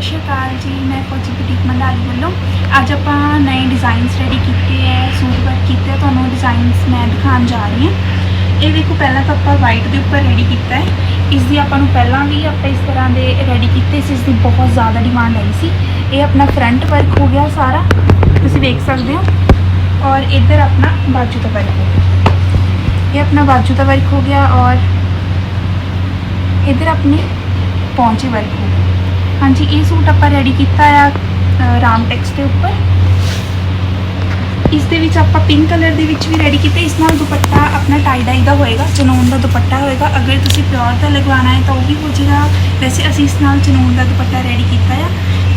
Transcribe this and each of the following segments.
ਸਤਿ ਸ਼੍ਰੀ ਅਕਾਲ ਜੀ, ਮੈਂ ਫੌਜੀ ਬੁਟੀਕ ਮੰਡਾਲੀ ਵੱਲੋਂ। ਅੱਜ ਆਪਾਂ ਨਵੇਂ ਡਿਜ਼ਾਈਨਸ ਰੈਡੀ ਕੀਤੇ ਹੈ ਸੂਟ ਵਰਕ ਕੀਤੇ, ਤੁਹਾਨੂੰ ਡਿਜ਼ਾਈਨਸ ਮੈਂ ਦਿਖਾਉਣ ਜਾ ਰਹੀ ਹਾਂ। ਇਹ ਦੇਖੋ, ਪਹਿਲਾਂ ਤਾਂ ਆਪਾਂ ਵਾਈਟ ਦੇ ਉੱਪਰ ਰੈਡੀ ਕੀਤਾ ਹੈ ਇਸ ਦੀ ਆਪਾਂ ਨੂੰ ਪਹਿਲਾਂ ਵੀ ਆਪਾਂ ਇਸ ਤਰ੍ਹਾਂ ਦੇ ਰੈਡੀ ਕੀਤੇ ਸੀ ਇਸ ਦੀ ਬਹੁਤ ਜ਼ਿਆਦਾ ਡਿਮਾਂਡ ਆਈ ਸੀ। ਇਹ ਆਪਣਾ ਫਰੰਟ ਵਰਕ ਹੋ ਗਿਆ ਸਾਰਾ, ਤੁਸੀਂ ਵੇਖ ਸਕਦੇ ਹੋ। ਔਰ ਇੱਧਰ ਆਪਣਾ ਬਾਜੂ ਦਾ ਵਰਕ ਹੋ ਗਿਆ। ਇਹ ਆਪਣਾ ਬਾਜੂ ਦਾ ਵਰਕ ਹੋ ਗਿਆ ਔਰ ਇੱਧਰ ਆਪਣੀ ਪੌਂਚੇ ਵਰਕ ਹੋ ਗਿਆ ਹਾਂਜੀ, ਇਹ ਸੂਟ ਆਪਾਂ ਰੈਡੀ ਕੀਤਾ ਆ ਰਾਮ ਟੈਕਸ ਦੇ ਉੱਪਰ। ਇਸ ਦੇ ਵਿੱਚ ਆਪਾਂ ਪਿੰਕ ਕਲਰ ਦੇ ਵਿੱਚ ਵੀ ਰੈਡੀ ਕੀਤਾ। ਇਸ ਨਾਲ ਦੁਪੱਟਾ ਆਪਣਾ ਟਾਈ ਡਾਈ ਦਾ ਹੋਏਗਾ ਚਨੂਨ ਦਾ ਦੁਪੱਟਾ ਹੋਏਗਾ। ਅਗਰ ਤੁਸੀਂ ਪਿਓਰ ਦਾ ਲਗਵਾਉਣਾ ਹੈ ਤਾਂ ਉਹ ਵੀ ਹੋ ਜਾਏਗਾ ਵੈਸੇ ਅਸੀਂ ਇਸ ਨਾਲ ਚਨੂਨ ਦਾ ਦੁਪੱਟਾ ਰੈਡੀ ਕੀਤਾ ਆ।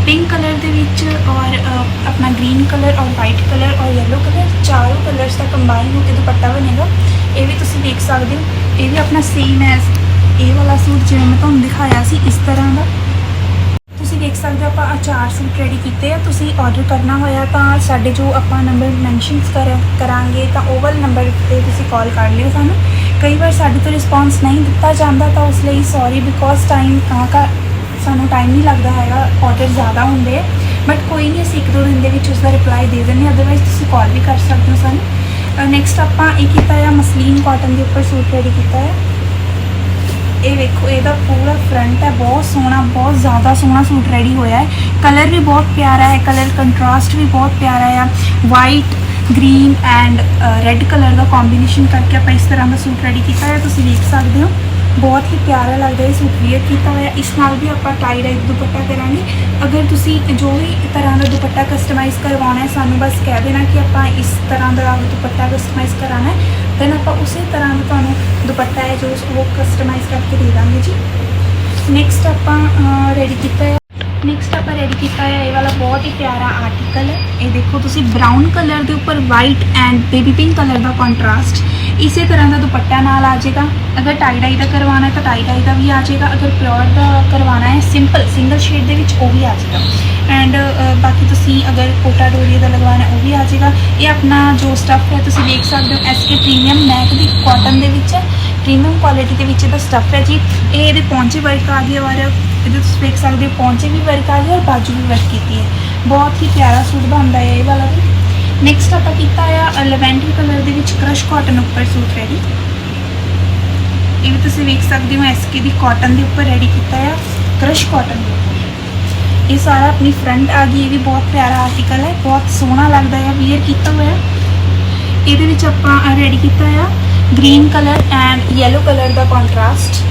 ਪਿੰਕ ਕਲਰ ਦੇ ਵਿੱਚ ਔਰ ਆਪਣਾ ਗ੍ਰੀਨ ਕਲਰ ਔਰ ਵਾਈਟ ਕਲਰ ਔਰ ਯੈਲੋ ਕਲਰ ਚਾਰੋਂ ਕਲਰਸ ਦਾ ਕੰਬਾਈਨ ਹੋ ਕੇ ਦੁਪੱਟਾ ਬਣੇਗਾ। ਇਹ ਵੀ ਤੁਸੀਂ ਦੇਖ ਸਕਦੇ ਹੋ। ਇਹ ਵੀ ਆਪਣਾ ਸੇਮ ਐਸ ਇਹ ਵਾਲਾ ਸੂਟ ਜਿਵੇਂ ਮੈਂ ਤੁਹਾਨੂੰ ਦਿਖਾਇਆ ਸੀ, ਇਸ ਤਰ੍ਹਾਂ ਦਾ। ਦੇਖ ਸਕਦੇ ਆਪਾਂ ਆਹ ਚਾਰ ਸੂਟ ਰੈਡੀ ਕੀਤੇ ਆ, ਤੁਸੀਂ ਆਰਡਰ ਕਰਨਾ ਹੋਇਆ ਤਾਂ ਸਾਡੇ ਜੋ ਆਪਾਂ ਨੰਬਰ ਮੈਂਸ਼ਨਸ ਕਰ, ਕਰਾਂਗੇ ਤਾਂ ਉਹ ਵਾਲੇ ਨੰਬਰ ਤੇ ਤੁਸੀਂ ਕਾਲ ਕਰ ਲਿਓ ਸਾਨੂੰ। ਕਈ ਵਾਰ ਸਾਡੇ ਤੋਂ ਰਿਸਪੌਂਸ ਨਹੀਂ ਦਿੱਤਾ ਜਾਂਦਾ ਤਾਂ ਉਸ ਲਈ ਸੌਰੀ ਬਿਕੋਜ਼ ਟਾਈਮ ਕਾ ਸਾਨੂੰ ਟਾਈਮ ਨਹੀਂ ਲੱਗਦਾ ਹੈਗਾ ਆਰਡਰ ਜ਼ਿਆਦਾ ਹੁੰਦੇ ਬਟ ਕੋਈ ਨਹੀਂ, ਅਸੀਂ ਇੱਕ ਦੋ ਦਿਨ ਦੇ ਵਿੱਚ ਉਸ ਦਾ ਰਿਪਲਾਈ ਦੇ ਦਿੰਦੇ ਹਾਂ ਅਦਰਵਾਈਜ਼ ਤੁਸੀਂ ਕਾਲ ਵੀ ਕਰ ਸਕਦੇ ਹੋ ਸਾਨੂੰ। ਨੈਕਸਟ ਆਪਾਂ ਇਹ ਕੀਤਾ ਆ ਮਸਲੀਨ ਕਾਟਨ ਦੇ ਉੱਪਰ ਸੂਟ ਰੈਡੀ ਕੀਤਾ ਹੈ ਇਹ ਵੇਖੋ, ਇਹਦਾ ਪੂਰਾ ਫਰੰਟ ਹੈ, ਬਹੁਤ ਸੋਹਣਾ, ਬਹੁਤ ਜ਼ਿਆਦਾ ਸੋਹਣਾ ਸੂਟ ਰੈਡੀ ਹੋਇਆ ਹੈ। ਕਲਰ ਵੀ ਬਹੁਤ ਪਿਆਰਾ ਹੈ ਕਲਰ ਕੰਟਰਾਸਟ ਵੀ ਬਹੁਤ ਪਿਆਰਾ ਹੈ। White green and red colour the combination ਕਰਕੇ ਆਪਾਂ ਇਸ ਤਰ੍ਹਾਂ ਦਾ ਸੂਟ ਰੈਡੀ ਕੀਤਾ ਹੈ ਤੁਸੀਂ ਵੇਖ ਸਕਦੇ ਹੋ। ਬਹੁਤ ਹੀ ਪਿਆਰਾ ਲੱਗਦਾ ਹੈ ਇਹ ਸੂਟ ਵੇਅਰ ਕੀਤਾ ਹੋਇਆ। ਇਸ ਨਾਲ ਵੀ ਆਪਾਂ ਟਾਈ ਡਾਈ ਦੁਪੱਟਾ ਕਰਾਂਗੇ। ਅਗਰ ਤੁਸੀਂ ਜੋ ਵੀ ਤਰ੍ਹਾਂ ਦਾ ਦੁਪੱਟਾ ਕਸਟਮਾਈਜ਼ ਕਰਵਾਉਣਾ ਹੈ, ਸਾਨੂੰ ਬਸ ਕਹਿ ਦੇਣਾ ਕਿ ਆਪਾਂ ਇਸ ਤਰ੍ਹਾਂ ਦਾ ਦੁਪੱਟਾ ਕਸਟਮਾਈਜ਼ ਕਰਾਉਣਾ ਹੈ। ਦੈਨ ਆਪਾਂ ਉਸੇ ਤਰ੍ਹਾਂ ਦਾ ਤੁਹਾਨੂੰ ਦੁਪੱਟਾ ਹੈ ਜੋ ਉਹ ਕਸਟਮਾਈਜ਼ ਕਰਕੇ ਦੇ ਦਾਂਗੇ ਜੀ। ਨੈਕਸਟ ਆਪਾਂ ਰੈਡੀ ਕੀਤਾ ਹੈ। ਨੈਕਸਟ ਆਪਾਂ ਰੈਡੀ ਕੀਤਾ ਹੈ ਇਹ ਵਾਲਾ ਬਹੁਤ ਹੀ ਪਿਆਰਾ ਆਰਟੀਕਲ ਹੈ। ਇਹ ਦੇਖੋ ਤੁਸੀਂ ਬ੍ਰਾਊਨ ਕਲਰ ਦੇ ਉੱਪਰ white and baby pink colour the contrast ਇਸੇ ਤਰ੍ਹਾਂ ਦਾ ਦੁਪੱਟਾ ਨਾਲ ਆ ਜਾਏਗਾ। ਅਗਰ ਟਾਈ ਡਾਈ ਦਾ ਕਰਵਾਉਣਾ ਤਾਂ ਟਾਈ ਡਾਈ ਦਾ ਵੀ ਆ ਜਾਏਗਾ। ਅਗਰ ਪਿਓਰ ਦਾ ਕਰਵਾਉਣਾ ਹੈ ਸਿੰਪਲ ਸਿੰਗਲ ਸ਼ੇਡ ਦੇ ਵਿੱਚ ਉਹ ਵੀ ਆ ਜਾਏਗਾ। ਐਂਡ ਬਾਕੀ ਤੁਸੀਂ ਅਗਰ ਕੋਟਾ ਡੋਰੀ ਦਾ ਲਗਵਾਉਣਾ ਉਹ ਵੀ ਆ ਜਾਏਗਾ। ਇਹ ਆਪਣਾ ਜੋ ਸਟੱਫ ਹੈ, ਤੁਸੀਂ ਦੇਖ ਸਕਦੇ ਹੋ ਐਸਕੇ ਪ੍ਰੀਮੀਅਮ ਮੈਕ ਦੀ ਕਾਟਨ ਦੇ ਵਿੱਚ ਪ੍ਰੀਮੀਅਮ ਕੁਆਲਿਟੀ ਦੇ ਵਿੱਚ ਇਹਦਾ ਸਟੱਫ ਹੈ ਜੀ। ਇਹ ਇਹਦੇ ਪੌਂਚੇ ਵਰਕ ਆ ਗਏ ਔਰ ਇਹਦੇ ਤੁਸੀਂ ਦੇਖ ਸਕਦੇ ਹੋ, ਪੌਂਚੇ ਵੀ ਵਰਕ ਆ ਗਏ ਔਰ ਬਾਜੂ ਵੀ ਵਰਕ ਕੀਤੀ ਹੈ। ਬਹੁਤ ਹੀ ਪਿਆਰਾ ਸੂਟ ਬਣਦਾ ਹੈ ਇਹ ਵਾਲਾ ਵੀ। ਨੈਕਸਟ ਆਪਾਂ ਕੀਤਾ ਆ ਲੈਵੈਂਡਰ ਕਲਰ ਦੇ ਵਿੱਚ ਕ੍ਰਸ਼ ਕਾਟਨ ਉੱਪਰ ਸੂਟ ਰੈਡੀ ਇਹ ਵੀ ਤੁਸੀਂ ਵੇਖ ਸਕਦੇ ਹੋ ਐਸਕੇ ਦੀ ਕਾਟਨ ਦੇ ਉੱਪਰ ਰੈਡੀ ਕੀਤਾ ਆ ਕ੍ਰਸ਼ ਕਾਟਨ ਦੇ ਉੱਪਰ। ਇਹ ਸਾਰਾ ਆਪਣੀ ਫਰੰਟ ਆ ਗਈ, ਇਹ ਵੀ ਬਹੁਤ ਪਿਆਰਾ ਆਰਟੀਕਲ ਹੈ, ਬਹੁਤ ਸੋਹਣਾ ਲੱਗਦਾ ਹੈ ਵੀਅਰ ਕੀਤਾ ਹੋਇਆ। ਇਹਦੇ ਵਿੱਚ ਆਪਾਂ ਰੈਡੀ ਕੀਤਾ ਆ green colour and yellow colour the contrast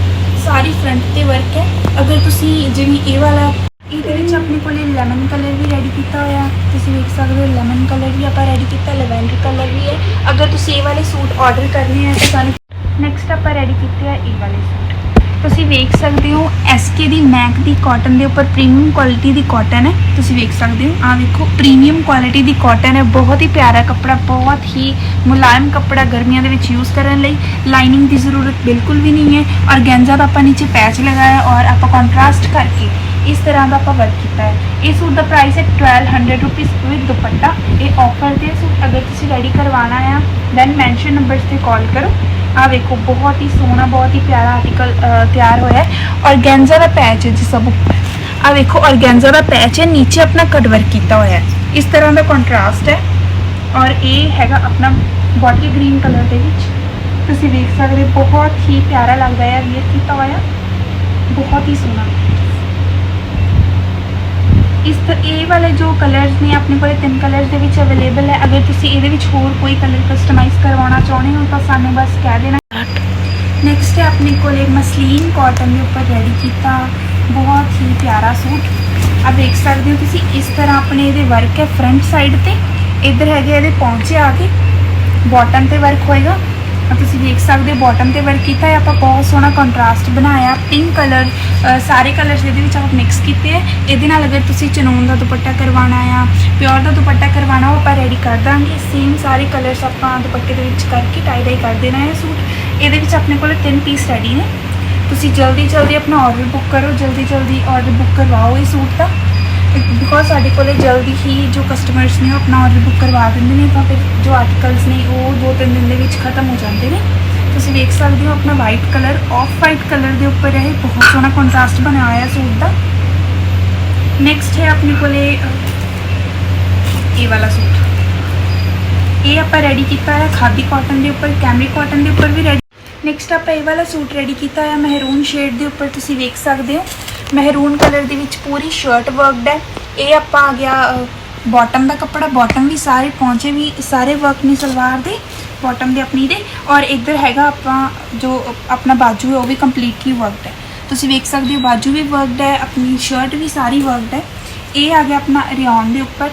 ਸਾਰੀ ਫਰੰਟ ਤੇ ਵਰਕ ਹੈ। ਅਗਰ ਤੁਸੀਂ ਜਿਵੇਂ ਇਹ ਵਾਲਾ ਇਹਦੇ ਵਿੱਚ ਆਪਣੇ ਕੋਲੇ ਲੈਮਨ ਕਲਰ ਵੀ ਰੈਡੀ ਕੀਤਾ ਹੋਇਆ ਤੁਸੀਂ ਵੇਖ ਸਕਦੇ ਹੋ ਲੈਮਨ ਕਲਰ ਵੀ ਆਪਾਂ ਰੈਡੀ ਕੀਤਾ ਲੈਵੈਂਡਰ ਕਲਰ ਵੀ ਹੈ। ਅਗਰ ਤੁਸੀਂ ਇਹ ਵਾਲੇ ਸੂਟ ਆਰਡਰ ਕਰਨੇ ਆ, ਤਾਂ ਸਾਨੂੰ ਨੈਕਸਟ ਆਪਾਂ ਰੈਡੀ ਕੀਤੇ ਆ ਇਹ ਵਾਲੇ ਸੂਟ। ਤੁਸੀਂ ਵੇਖ ਸਕਦੇ ਹੋ ਐਸਕੇ ਦੀ ਮੈਕ ਦੀ ਕਾਟਨ ਦੇ ਉੱਪਰ ਪ੍ਰੀਮੀਅਮ ਕੁਆਲਿਟੀ ਦੀ ਕਾਟਨ ਹੈ। ਤੁਸੀਂ ਵੇਖ ਸਕਦੇ ਹੋ ਆ ਵੇਖੋ ਪ੍ਰੀਮੀਅਮ ਕੁਆਲਿਟੀ ਦੀ ਕਾਟਨ ਹੈ। ਬਹੁਤ ਹੀ ਪਿਆਰਾ ਕੱਪੜਾ, ਬਹੁਤ ਹੀ ਮੁਲਾਇਮ ਕੱਪੜਾ ਗਰਮੀਆਂ ਦੇ ਵਿੱਚ ਯੂਜ਼ ਕਰਨ ਲਈ। ਲਾਈਨਿੰਗ ਦੀ ਜ਼ਰੂਰਤ ਬਿਲਕੁਲ ਵੀ ਨਹੀਂ ਹੈ। ਔਰ ਗੈਂਜ਼ਾ ਦਾ ਆਪਾਂ ਨੀਚੇ ਪੈਚ ਲਗਾਇਆ ਔਰ ਆਪਾਂ ਕੰਟਰਾਸਟ ਕਰਕੇ ਇਸ ਤਰ੍ਹਾਂ ਦਾ ਆਪਾਂ ਵਰਕ ਕੀਤਾ ਹੈ ਇਹ ਸੂਟ ਦਾ ਪ੍ਰਾਈਸ ਹੈ 1200 ਰੁਪੀਸ ਵਿਦ ਦੁਪੱਟਾ ਇਹ ਆਫਰ ਤੇ ਸੂਟ ਅਗਰ ਤੁਸੀਂ ਰੈਡੀ ਕਰਵਾਉਣਾ ਆ ਦੈਨ ਮੈਂਸ਼ਨ ਨੰਬਰਸ ਤੇ ਕਾਲ ਕਰੋ ਆ ਵੇਖੋ ਬਹੁਤ ਹੀ ਸੋਹਣਾ ਬਹੁਤ ਹੀ ਪਿਆਰਾ ਆਰਟੀਕਲ ਤਿਆਰ ਹੋਇਆ ਹੈ ਔਰਗੈਂਜ਼ਾ ਦਾ ਪੈਚ ਹੈ ਜੀ ਸਭ ਉੱਪਰ ਆ ਵੇਖੋ ਔਰਗੈਂਜ਼ਾ ਦਾ ਪੈਚ ਹੈ ਨੀਚੇ ਆਪਣਾ ਕਟ ਵਰਕ ਕੀਤਾ ਹੋਇਆ ਹੈ ਇਸ ਤਰ੍ਹਾਂ ਦਾ ਕੰਟਰਾਸਟ ਹੈ ਔਰ ਇਹ ਹੈਗਾ ਆਪਣਾ ਬੋਟਲ ਗ੍ਰੀਨ ਕਲਰ ਦੇ ਵਿੱਚ ਤੁਸੀਂ ਵੇਖ ਸਕਦੇ ਹੋ ਬਹੁਤ ਹੀ ਪਿਆਰਾ ਲੱਗਦਾ ਹੈ ਵੀਅਰ ਕੀਤਾ ਹੋਇਆ ਬਹੁਤ ਹੀ ਸੋਹਣਾ ਇਸ ਇਹ ਵਾਲੇ ਜੋ ਕਲਰਸ ਨੇ ਆਪਣੇ ਕੋਲੇ ਤਿੰਨ ਕਲਰਸ ਦੇ ਵਿੱਚ ਅਵੇਲੇਬਲ ਹੈ, ਅਗਰ ਤੁਸੀਂ ਇਹਦੇ ਵਿੱਚ ਹੋਰ ਕੋਈ ਕਲਰ ਕਸਟਮਾਈਜ਼ ਕਰਵਾਉਣਾ ਚਾਹੁੰਦੇ ਹੋ, ਤਾਂ ਸਾਨੂੰ ਬਸ ਕਹਿ ਦੇਣਾ। ਨੈਕਸਟ ਹੈ ਆਪਣੇ ਕੋਲੇ ਮਸਲੀਨ ਕਾਟਨ ਦੇ ਉੱਪਰ ਰੈਡੀ ਕੀਤਾ। ਬਹੁਤ ਹੀ ਪਿਆਰਾ ਸੂਟ। ਆ ਦੇਖ ਸਕਦੇ ਹੋ ਤੁਸੀਂ, ਇਸ ਤਰ੍ਹਾਂ ਆਪਣੇ ਇਹਦੇ ਵਰਕ ਹੈ ਫਰੰਟ ਸਾਈਡ ਤੇ। ਇੱਧਰ ਹੈਗੇ ਇਹਦੇ ਪੌਂਚੇ ਆ ਕੇ। ਬਾਟਮ ਤੇ ਵਰਕ ਹੋਏਗਾ। ਤੁਸੀਂ ਦੇਖ ਸਕਦੇ ਹੋ ਬਾਟਮ ਤੇ ਵਰਕ ਕੀਤਾ ਹੈ, ਆਪਾਂ ਬਹੁਤ ਸੋਹਣਾ ਕੰਟਰਾਸਟ ਬਣਾਇਆ ਪਿੰਕ ਕਲਰ ਸਾਰੇ ਕਲਰਸ ਇਹਦੇ ਵਿੱਚ ਆਪਾਂ ਮਿਕਸ ਕੀਤੇ ਹੈ। ਇਹਦੇ ਨਾਲ ਅਗਰ ਤੁਸੀਂ ਚਨੂਨ ਦਾ ਦੁਪੱਟਾ ਕਰਵਾਉਣਾ ਆ ਪਿਓਰ ਦਾ ਦੁਪੱਟਾ ਕਰਵਾਉਣਾ, ਉਹ ਆਪਾਂ ਰੈਡੀ ਕਰ ਦਾਂਗੇ। ਸੇਮ ਸਾਰੇ ਕਲਰਸ ਆਪਾਂ ਦੁਪੱਟੇ ਦੇ ਵਿੱਚ ਕਰਕੇ ਟਾਈ ਡਾਈ ਕਰ ਦੇਣਾ ਹੈ ਸੂਟ। ਇਹਦੇ ਵਿੱਚ ਆਪਣੇ ਕੋਲ ਤਿੰਨ ਪੀਸ ਰੈਡੀ ਨੇ। ਤੁਸੀਂ ਜਲਦੀ ਜਲਦੀ ਆਪਣਾ ਆਰਡਰ ਬੁੱਕ ਕਰੋ ਜਲਦੀ ਜਲਦੀ ਆਰਡਰ ਬੁੱਕ ਕਰਵਾਓ ਇਹ ਸੂਟ ਦਾ। ਬਿਕੋਜ਼ ਸਾਡੇ ਕੋਲੇ ਜਲਦੀ ਹੀ ਜੋ ਕਸਟਮਰਸ ਨੇ ਉਹ ਆਪਣਾ ਆਰਡਰ ਬੁੱਕ ਕਰਵਾ ਦਿੰਦੇ ਨੇ ਤਾਂ ਫਿਰ ਜੋ ਆਰਟੀਕਲਸ ਨੇ ਉਹ ਦੋ ਤਿੰਨ ਦਿਨ ਦੇ ਵਿੱਚ ਖਤਮ ਹੋ ਜਾਂਦੇ ਨੇ। ਤੁਸੀਂ ਵੇਖ ਸਕਦੇ ਹੋ ਆਪਣਾ white colour off white colour ਦੇ ਉੱਪਰ ਇਹ ਬਹੁਤ ਸੋਹਣਾ ਕੰਟਰਾਸਟ ਬਣਾਇਆ ਹੋਇਆ ਸੂਟ ਦਾ। ਨੈਕਸਟ ਹੈ ਆਪਣੇ ਕੋਲੇ ਅਹ, ਇਹ ਵਾਲਾ ਸੂਟ। ਇਹ ਆਪਾਂ ਰੈਡੀ ਕੀਤਾ ਹੈ ਖਾਦੀ ਕਾਟਨ ਦੇ ਉੱਪਰ ਕੈਮਰੀ ਕਾਟਨ ਦੇ ਉੱਪਰ ਵੀ ਰੈਡੀ ਨੈਕਸਟ ਆਪਾਂ ਇਹ ਵਾਲਾ ਸੂਟ ਰੈਡੀ ਕੀਤਾ ਹੈ ਮਹਿਰੂਨ ਸ਼ੇਡ ਦੇ ਉੱਪਰ ਤੁਸੀਂ ਵੇਖ ਸਕਦੇ ਹੋ। ਮਹਿਰੂਨ ਕਲਰ ਦੇ ਵਿੱਚ ਪੂਰੀ ਸ਼ਰਟ ਵਰਕਡ ਹੈ। ਇਹ ਆਪਾਂ ਆ ਗਿਆ ਬਾਟਮ ਦਾ ਕੱਪੜਾ। ਬਾਟਮ ਵੀ ਸਾਰੇ ਪਹੁੰਚੇ ਵੀ, ਸਾਰੇ ਵਰਕ ਨੇ ਸਲਵਾਰ ਦੇ ਬਾਟਮ ਦੇ ਆਪਣੀ ਦੇ। ਔਰ ਇੱਧਰ ਹੈਗਾ ਆਪਾਂ ਜੋ ਆਪਣਾ ਬਾਜੂ ਹੈ, ਉਹ ਵੀ ਕੰਪਲੀਟਲੀ ਵਰਕਡ ਹੈ। ਤੁਸੀਂ ਵੇਖ ਸਕਦੇ ਹੋ, ਬਾਜੂ ਵੀ ਵਰਕਡ ਹੈ, ਆਪਣੀ ਸ਼ਰਟ ਵੀ ਸਾਰੀ ਵਰਕਡ ਹੈ। ਇਹ ਆ ਗਿਆ ਆਪਣਾ ਰਿਓਨ ਦੇ ਉੱਪਰ।